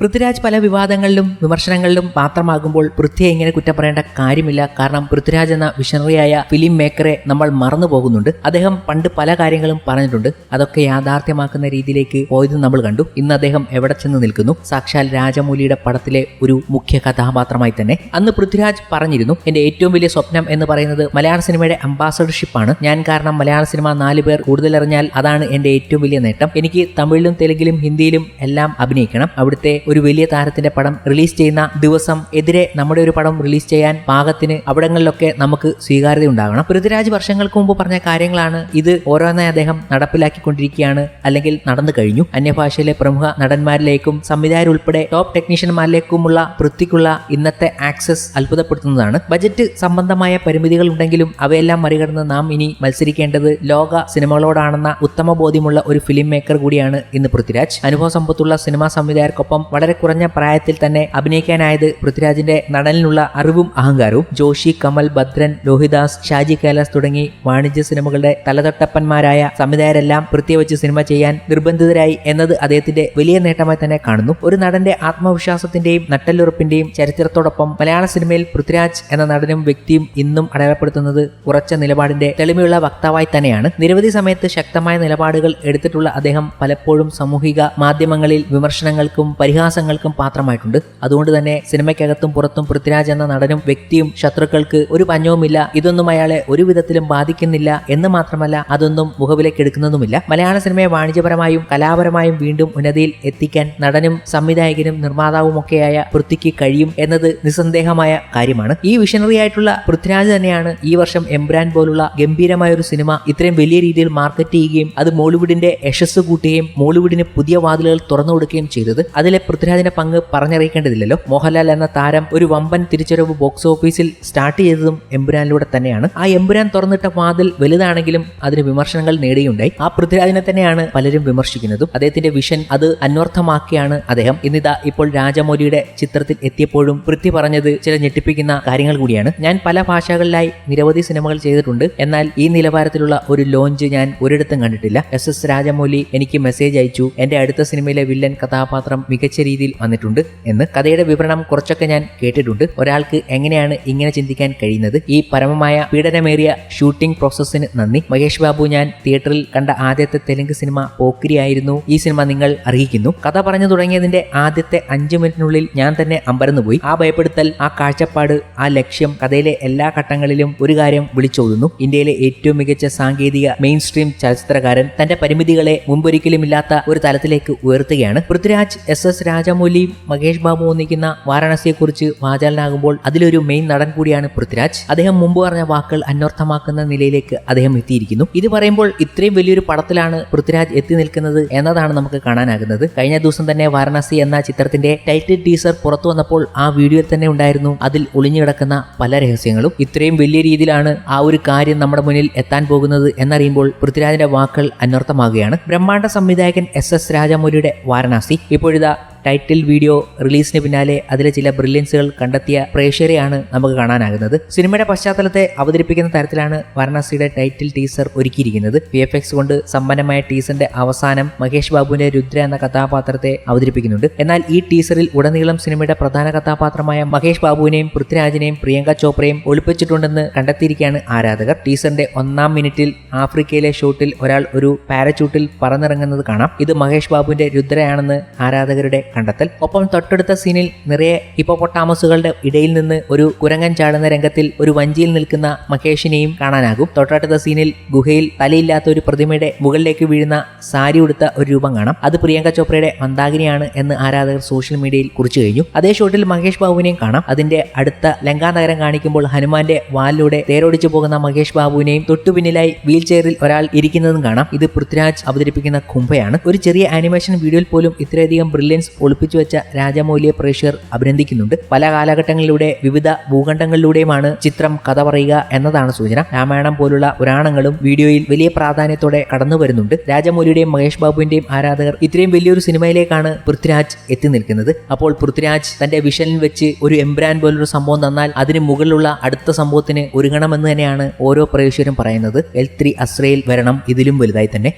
പൃഥ്വിരാജ് പല വിവാദങ്ങളിലും വിമർശനങ്ങളിലും പാത്രമാകുമ്പോൾ പൃഥ്വിയെ ഇങ്ങനെ കുറ്റം പറയേണ്ട കാര്യമില്ല. കാരണം പൃഥ്വിരാജ് എന്ന വിഷണറിയായ ഫിലിം മേക്കറെ നമ്മൾ മറന്നു പോകുന്നുണ്ട്. അദ്ദേഹം പണ്ട് പല കാര്യങ്ങളും പറഞ്ഞിട്ടുണ്ട്. അതൊക്കെ യാഥാർത്ഥ്യമാക്കുന്ന രീതിയിലേക്ക് പോയത് നമ്മൾ കണ്ടു. ഇന്ന് അദ്ദേഹം എവിടെ ചെന്ന് നിൽക്കുന്നു? സാക്ഷാൽ രാജമൂലിയുടെ പടത്തിലെ ഒരു മുഖ്യ കഥാപാത്രമായി തന്നെ. അന്ന് പൃഥ്വിരാജ് പറഞ്ഞിരുന്നു എന്റെ ഏറ്റവും വലിയ സ്വപ്നം എന്ന് പറയുന്നത് മലയാള സിനിമയുടെ അംബാസഡർഷിപ്പാണ്. ഞാൻ കാരണം മലയാള സിനിമ നാല് പേർ കൂടുതൽ അറിഞ്ഞാൽ അതാണ് എന്റെ ഏറ്റവും വലിയ നേട്ടം. എനിക്ക് തമിഴിലും തെലുങ്കിലും ഹിന്ദിയിലും എല്ലാം അഭിനയിക്കണം. അവിടുത്തെ ഒരു വലിയ താരത്തിന്റെ പടം റിലീസ് ചെയ്യുന്ന ദിവസം എതിരെ നമ്മുടെ ഒരു പടം റിലീസ് ചെയ്യാൻ പാകത്തിന് അവിടങ്ങളിലൊക്കെ നമുക്ക് സ്വീകാര്യത ഉണ്ടാകണം. പൃഥ്വിരാജ് വർഷങ്ങൾക്ക് മുമ്പ് പറഞ്ഞ കാര്യങ്ങളാണ് ഇത് ഓരോന്നായി അദ്ദേഹം നടപ്പിലാക്കിക്കൊണ്ടിരിക്കുകയാണ് അല്ലെങ്കിൽ നടന്നു കഴിഞ്ഞു. അന്യഭാഷയിലെ പ്രമുഖ നടന്മാരിലേക്കും സംവിധായകരുൾപ്പെടെ ടോപ്പ് ടെക്നീഷ്യന്മാരിലേക്കുമുള്ള വൃത്തിക്കുള്ള ഇന്നത്തെ ആക്സസ് അത്ഭുതപ്പെടുത്തുന്നതാണ്. ബജറ്റ് സംബന്ധമായ പരിമിതികൾ ഉണ്ടെങ്കിലും അവയെല്ലാം മറികടന്ന് നാം ഇനി മത്സരിക്കേണ്ടത് ലോക സിനിമകളോടാണെന്ന ഉത്തമ ബോധ്യമുള്ള ഒരു ഫിലിം മേക്കർ കൂടിയാണ് ഇന്ന് പൃഥ്വിരാജ്. അനുഭവ സമ്പത്തുള്ള സിനിമാ സംവിധായകർക്കൊപ്പം വളരെ കുറഞ്ഞ പ്രായത്തിൽ തന്നെ അഭിനയിക്കാനായത് പൃഥ്വിരാജിന്റെ നടനിലുള്ള അറിവും അഹങ്കാരവും. ജോഷി കമൽ ഭദ്രൻ ലോഹിദാസ് ഷാജി കൈലാസ് തുടങ്ങി വാണിജ്യ സിനിമകളുടെ തലതട്ടപ്പന്മാരായ സംവിധായകരെല്ലാം പ്രത്യേകിച്ച് സിനിമ ചെയ്യാൻ നിർബന്ധിതരായി എന്നത് അദ്ദേഹത്തിന്റെ വലിയ നേട്ടമായി തന്നെ കാണുന്നു. ഒരു നടന്റെ ആത്മവിശ്വാസത്തിന്റെയും നട്ടല്ലുറപ്പിന്റെയും ചരിത്രത്തോടൊപ്പം മലയാള സിനിമയിൽ പൃഥ്വിരാജ് എന്ന നടനും വ്യക്തിയും ഇന്നും അടയാളപ്പെടുത്തുന്നത് ഉറച്ച നിലപാടിന്റെ തെളിമയുള്ള വക്താവായി തന്നെയാണ്. നിരവധി സമയത്ത് ശക്തമായ നിലപാടുകൾ എടുത്തിട്ടുള്ള അദ്ദേഹം പലപ്പോഴും സാമൂഹിക മാധ്യമങ്ങളിൽ വിമർശനങ്ങൾക്കും പരിഹാസങ്ങൾക്കും പാത്രമായിട്ടുണ്ട്. അതുകൊണ്ട് തന്നെ സിനിമയ്ക്കകത്തും പുറത്തും പൃഥ്വിരാജ് എന്ന നടനും വ്യക്തിയും ശത്രുക്കൾക്ക് ഒരു പഞ്ഞവുമില്ല. ഇതൊന്നും അയാളെ ഒരു വിധത്തിലും ബാധിക്കുന്നില്ല എന്ന് മാത്രമല്ല അതൊന്നും മുഖവിലേക്ക് എടുക്കുന്നതുമില്ല. മലയാള സിനിമയെ വാണിജ്യപരമായും കലാപരമായും വീണ്ടും ഉന്നതിയിൽ എത്തിക്കാൻ നടനും സംവിധായകനും നിർമ്മാതാവുമൊക്കെയായ പൃഥ്വിക്ക് കഴിയും എന്നത് നിസ്സന്ദേഹമായ കാര്യമാണ്. ഈ വിഷണറി ആയിട്ടുള്ള പൃഥ്വിരാജ് തന്നെയാണ് ഈ വർഷം എംബ്രാൻ പോലുള്ള ഗംഭീരമായ ഒരു സിനിമ ഇത്രയും വലിയ രീതിയിൽ മാർക്കറ്റ് ചെയ്യുകയും അത് മോളിവുഡിന്റെ യശസ് കൂട്ടുകയും മോളിവുഡിന് പുതിയ വാതിലുകൾ തുറന്നു കൊടുക്കുകയും ചെയ്തത്. അതിലെ പൃഥ്വിരാജിന്റെ പങ്ക് പറഞ്ഞറിയിക്കേണ്ടതില്ലല്ലോ. മോഹൻലാൽ എന്ന താരം ഒരു വമ്പൻ തിരിച്ചറിവ് ബോക്സ് ഓഫീസിൽ സ്റ്റാർട്ട് ചെയ്തതും എമ്പുരാനിലൂടെ തന്നെയാണ്. ആ എമ്പുരാൻ തുറന്നിട്ട വാതിൽ വലുതാണെങ്കിലും അതിന് വിമർശനങ്ങൾ നേടിയുണ്ടായി. ആ പൃഥ്വിരാജിനെ തന്നെയാണ് പലരും വിമർശിക്കുന്നതും. അദ്ദേഹത്തിന്റെ വിഷൻ അത് അന്വർത്ഥമാക്കിയാണ് അദ്ദേഹം. ഇന്നിതാ ഇപ്പോൾ രാജമൗലിയുടെ ചിത്രത്തിൽ എത്തിയപ്പോഴും പൃഥ്വി പറഞ്ഞത് ചില ഞെട്ടിപ്പിക്കുന്ന കാര്യങ്ങൾ കൂടിയാണ്. ഞാൻ പല ഭാഷകളിലായി നിരവധി സിനിമകൾ ചെയ്തിട്ടുണ്ട്. എന്നാൽ ഈ നിലവാരത്തിലുള്ള ഒരു ലോഞ്ച് ഞാൻ ഒരിടത്തും കണ്ടിട്ടില്ല. എസ് എസ് രാജമൗലി എനിക്ക് മെസ്സേജ് അയച്ചു. എന്റെ അടുത്ത സിനിമയിലെ വില്ലൻ കഥാപാത്രം മികച്ച രീതിയിൽ വന്നിട്ടുണ്ട് എന്ന് കഥയുടെ വിവരണം കുറച്ചൊക്കെ ഞാൻ കേട്ടിട്ടുണ്ട്. ഒരാൾക്ക് എങ്ങനെയാണ് ഇങ്ങനെ ചിന്തിക്കാൻ കഴിയുന്നത്? ഈ പരമമായ പീഡനമേറിയ ഷൂട്ടിംഗ് പ്രോസസ്സിന് നന്ദി. മഹേഷ് ബാബു ഞാൻ തിയേറ്ററിൽ കണ്ട ആദ്യത്തെ തെലുങ്ക് സിനിമ പോക്കിരിയായിരുന്നു. ഈ സിനിമ നിങ്ങൾ അറിയിക്കുന്നു. കഥ പറഞ്ഞു തുടങ്ങിയതിന്റെ ആദ്യത്തെ അഞ്ച് മിനിറ്റിനുള്ളിൽ ഞാൻ തന്നെ അമ്പരന്നുപോയി. ആ ഭയപ്പെടുത്തൽ ആ കാഴ്ചപ്പാട് ആ ലക്ഷ്യം കഥയിലെ എല്ലാ ഘട്ടങ്ങളിലും ഒരു കാര്യം വിളിച്ചോതുന്നു. ഇന്ത്യയിലെ ഏറ്റവും മികച്ച സാങ്കേതിക മെയിൻ സ്ട്രീം ചലച്ചിത്രകാരൻ തന്റെ പരിമിതികളെ മുമ്പൊരിക്കലും ഇല്ലാത്ത ഒരു തലത്തിലേക്ക് ഉയർത്തുകയാണ്. പൃഥ്വിരാജ് എസ് എസ് രാജമൗലി മഹേഷ് ബാബു ഒന്നിക്കുന്ന വാരാണസിയെക്കുറിച്ച് വാചാലനാകുമ്പോൾ അതിലൊരു മെയിൻ നടൻ കൂടിയാണ് പൃഥ്വിരാജ്. അദ്ദേഹം മുമ്പ് പറഞ്ഞ വാക്കുകൾ അന്വർത്ഥമാക്കുന്ന നിലയിലേക്ക് അദ്ദേഹം എത്തിയിരിക്കുന്നു. ഇത് പറയുമ്പോൾ ഇത്രയും വലിയൊരു പടത്തിലാണ് പൃഥ്വിരാജ് എത്തി നിൽക്കുന്നത് എന്നതാണ് നമുക്ക് കാണാനാകുന്നത്. കഴിഞ്ഞ ദിവസം തന്നെ വാരണാസി എന്ന ചിത്രത്തിന്റെ ടൈറ്റിൽ ടീസർ പുറത്തു വന്നപ്പോൾ ആ വീഡിയോയിൽ തന്നെ ഉണ്ടായിരുന്നു. അതിൽ ഒളിഞ്ഞു കിടക്കുന്ന പല രഹസ്യങ്ങളും. ഇത്രയും വലിയ രീതിയിലാണ് ആ ഒരു കാര്യം നമ്മുടെ മുന്നിൽ എത്താൻ പോകുന്നത് എന്നറിയുമ്പോൾ പൃഥ്വിരാജിന്റെ വാക്കുകൾ അന്വർത്ഥമാകുകയാണ്. ബ്രഹ്മാണ്ഡ സംവിധായകൻ എസ് എസ് രാജമൗലിയുടെ വാരണാസി. ഇപ്പോഴിതാ ടൈറ്റിൽ വീഡിയോ റിലീസിന് പിന്നാലെ അതിലെ ചില ബ്രില്യൻസുകൾ കണ്ടെത്തിയ പ്രേക്ഷകരെയാണ് നമുക്ക് കാണാനാകുന്നത്. സിനിമയുടെ പശ്ചാത്തലത്തെ അവതരിപ്പിക്കുന്ന തരത്തിലാണ് വാരണാസിയുടെ ടൈറ്റിൽ ടീസർ ഒരുക്കിയിരിക്കുന്നത്. വി എഫ് എക്സ് കൊണ്ട് സമ്പന്നമായ ടീസറിന്റെ അവസാനം മഹേഷ് ബാബുവിന്റെ രുദ്ര എന്ന കഥാപാത്രത്തെ അവതരിപ്പിക്കുന്നുണ്ട്. എന്നാൽ ഈ ടീസറിൽ ഉടനീളം സിനിമയുടെ പ്രധാന കഥാപാത്രമായ മഹേഷ് ബാബുവിനെയും പൃഥ്വിരാജിനെയും പ്രിയങ്ക ചോപ്രയും ഒളിപ്പിച്ചിട്ടുണ്ടെന്ന് കണ്ടെത്തിയിരിക്കുകയാണ് ആരാധകർ. ടീസറിന്റെ ഒന്നാം മിനിറ്റിൽ ആഫ്രിക്കയിലെ ഷൂട്ടിൽ ഒരാൾ ഒരു പാരച്യൂട്ടിൽ പറന്നിറങ്ങുന്നത് കാണാം. ഇത് മഹേഷ് ബാബുവിന്റെ രുദ്രയാണെന്ന് ആരാധകരുടെ കണ്ടെത്തൽ ഒപ്പം തൊട്ടടുത്ത സീനിൽ നിറയെ ഹിപ്പോപ്പൊട്ടാമസുകളുടെ ഇടയിൽ നിന്ന് ഒരു കുരങ്ങൻ ചാടുന്ന രംഗത്തിൽ ഒരു വഞ്ചിയിൽ നിൽക്കുന്ന മഹേഷിനെയും കാണാനാകും. തൊട്ടടുത്ത സീനിൽ ഗുഹയിൽ തലയില്ലാത്ത ഒരു പ്രതിമയുടെ മുകളിലേക്ക് വീഴുന്ന സാരി ഉടുത്ത ഒരു രൂപം കാണാം. അത് പ്രിയങ്ക ചോപ്രയുടെ മന്ദാകിനിയാണ് എന്ന് ആരാധകർ സോഷ്യൽ മീഡിയയിൽ കുറിച്ചു കഴിഞ്ഞു. അതേ ഷോട്ടിൽ മഹേഷ് ബാബുവിനെയും കാണാം. അതിന്റെ അടുത്ത ലങ്കാ നഗരം കാണിക്കുമ്പോൾ ഹനുമാന്റെ വാലിലൂടെ തേരോടിച്ചു പോകുന്ന മഹേഷ് ബാബുവിനെയും തൊട്ടു പിന്നിലായി വീൽ ചെയറിൽ ഒരാൾ ഇരിക്കുന്നതും കാണാം. ഇത് പൃഥ്വിരാജ് അവതരിപ്പിക്കുന്ന കുംഭയാണ്. ഒരു ചെറിയ ആനിമേഷൻ വീഡിയോയിൽ പോലും ഇത്രയധികം ബ്രില്യൻസ് ഒളിപ്പിച്ചു വെച്ച രാജമൗലിയെ പ്രേക്ഷകർ അഭിനന്ദിക്കുന്നുണ്ട്. പല കാലഘട്ടങ്ങളിലൂടെ വിവിധ ഭൂഖണ്ഡങ്ങളിലൂടെയുമാണ് ചിത്രം കഥ പറയുക എന്നതാണ് സൂചന. രാമായണം പോലുള്ള പുരാണങ്ങളും വീഡിയോയിൽ വലിയ പ്രാധാന്യത്തോടെ കടന്നു വരുന്നുണ്ട്. രാജമൗലിയുടെയും മഹേഷ് ബാബുവിന്റെയും ആരാധകർ ഇത്രയും വലിയൊരു സിനിമയിലേക്കാണ് പൃഥ്വിരാജ് എത്തി നിൽക്കുന്നത്. അപ്പോൾ പൃഥ്വിരാജ് തന്റെ വിഷനിൽ വെച്ച് ഒരു എംബ്രാൻ പോലൊരു സംഭവം തന്നാൽ അതിന് മുകളിലുള്ള അടുത്ത സംഭവത്തിന് ഒരുങ്ങണമെന്ന് തന്നെയാണ് ഓരോ പ്രേക്ഷകരും പറയുന്നത്. എൽ ത്രീ അസ്രയിൽ വരണം ഇതിലും വലുതായി തന്നെ.